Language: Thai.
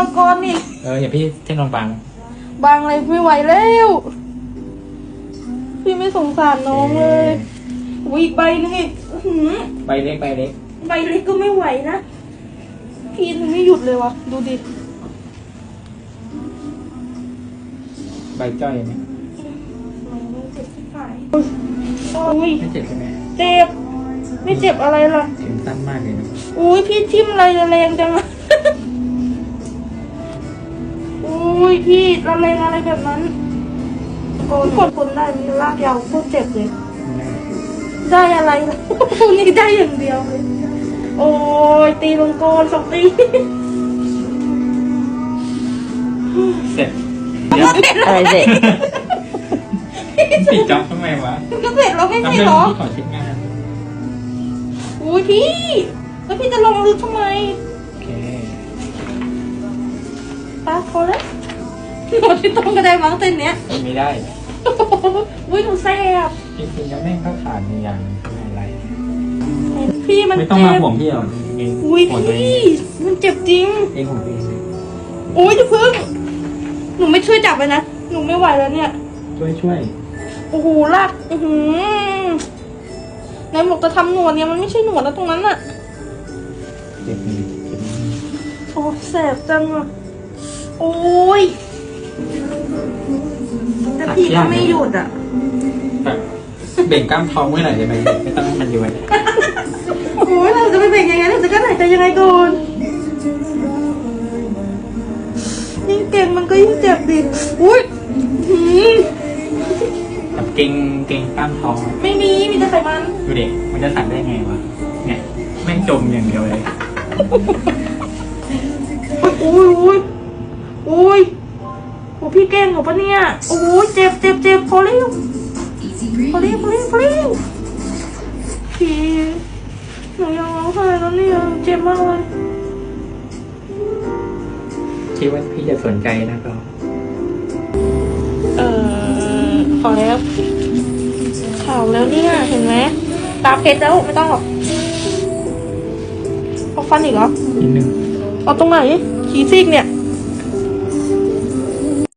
มังกรนี่ เอออย่าพี่เท่งลงปังบางอะไรไม่ไหวแล้ว พี่ไม่สงสารน้องเลยอุ๊ยอีกใบหนึงอีกอื้อหือใบเล็กใบเล็กใบเล็กก็ไม่ไหวนะ พี่มันไม่หยุดเลยวะดูดิ ใบจ้อยไหมเจ็บที่ฝ่ายอุ้ยไม่เจ็บใช่ไหมเจ็บ ไม่เจ็บอะไรล่ะ เข็มสั้นมากเลยนะอุ้ยพี่ทิ่มอะไรแรงจังอะ พี่ระแรงอะไรแบบนั้นโกนกดคนได้มีลากยาวโคตรเจ็บเลย ได้อะไรล่ะนี่ได้อย่างเดียวเลย โอ้ยตีลงโกนสองตีเสร็จเดี๋ยวอะไรเด็กปิดจ็อบทำไมวะก็เสร็จแล้วไม่ทำใช่เรื่องเหรอที่ขอเช็คงานอุ้ยพี่ แล้วพี่จะลงลึกทำไมโอเคตาพอแล้ว หมดที่ต้องก็ได้มั้งเต้นเนี้ยไม่ได้อุ้ยหนูแซ่บจริงๆแล้วแม่งก็ขาดในอย่างไม่อะไรพี่มันไม่ต้องเจ็มาบห่วงพี่หรอกเองอุ้ยห่วงตัวเอพี่งมันเจ็บจริง เองห่วงตัวเองอุ้ยจะพึ่ง หนูไม่ช่วยจับเลยนะ หนูไม่ไหวแล้วเนี่ย ช่วยช่วยโอ้โหลากอือหือในหมวกจะทำหนวดเนี่ยมันไม่ใช่หนวดนะตรงนั้นอะเจ็บมือเจ็บมือโอ้แสบจังอะโอ้ ยแต่พี่ก็ไม่หยุดอะแบบเบ่งกล้ามท้องไว้หน่อยได้ไหมไม่ต้องให้มันย้วยโอ้ยเราจะไปเบ่งยังไงเราจะกั้นหายใจยังไงก่อนยิ่งเก่งมันก็ยิ่งเจ็บดิอุ้ยอื้อหือแบบเก่งเก่งกล้ามท้องไม่มีมีแต่ไขมันดูเด็กมันจะสั่งได้ไงวะเนี่ยแม่งจมอย่างเดียวเลย อุ้ยอุ้ยอุ้ยโอ้ พี่แกล้งเหรอปะเนี่ย โอ้ยเจ็บเจ็บเจ็บพอเร็วพอเร็วพอเร็วพอเร็วพี่หนูยังร้องไห้แล้วเนี่ยเจ็บมากเลยคิดว่าพี่จะสนใจนะก็เออพอแล้วข่าวแล้วเนี่ยเห็นไหมตาเพชรแล้วไม่ต้องหรอกเอาฟันอีกเหรอนิดนึงเอาตรงไหนขีซีกเนี่ย